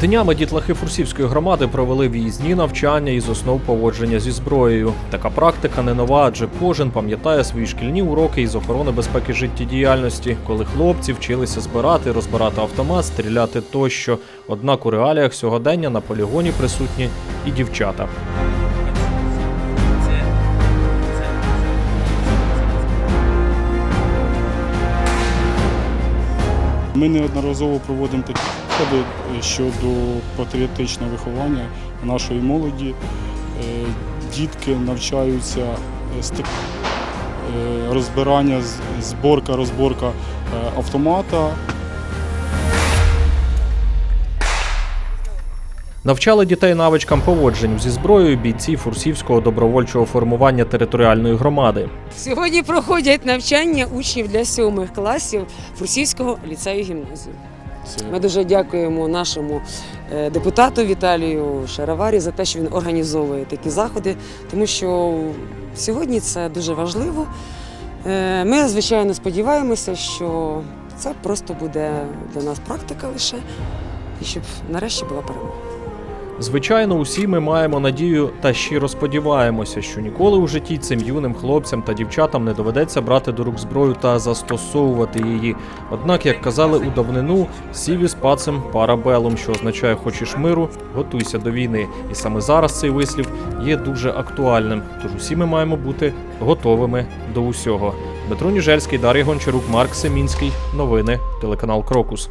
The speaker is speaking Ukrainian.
Днями дітлахи Фурсівської громади провели в'їзні навчання із основ поводження зі зброєю. Така практика не нова, адже кожен пам'ятає свої шкільні уроки із охорони безпеки життєдіяльності, коли хлопці вчилися збирати, розбирати автомат, стріляти тощо. Однак у реаліях сьогодення на полігоні присутні і дівчата. Ми неодноразово проводимо такі заходи е, щодо патріотичного виховання нашої молоді. Е, Дітки навчаються е, розбирання, зборка, розборка автомата, Навчали дітей навичкам поводжень зі зброєю бійці Фурсівського добровольчого формування територіальної громади. Сьогодні проходять навчання учнів для сьомих класів Фурсівського ліцею гімназії. Ми дуже дякуємо нашому е, депутату Віталію Шароварі за те, що він організовує такі заходи, тому що сьогодні це дуже важливо. Е, Ми, звичайно, сподіваємося, що це просто буде для нас практика лише, і щоб нарешті була перемога. Звичайно, усі ми маємо надію та щиро сподіваємося, що ніколи у житті цим юним хлопцям та дівчатам не доведеться брати до рук зброю та застосовувати її. Однак, як казали у давнину, сівіс пацем парабелум, що означає хочеш миру, готуйся до війни. І саме зараз цей вислів є дуже актуальним. Тож усі ми маємо бути готовими до усього. Дмитро Ніжельський, Дар'я Гончарук, Марк Семінський. Новини телеканал Крокус.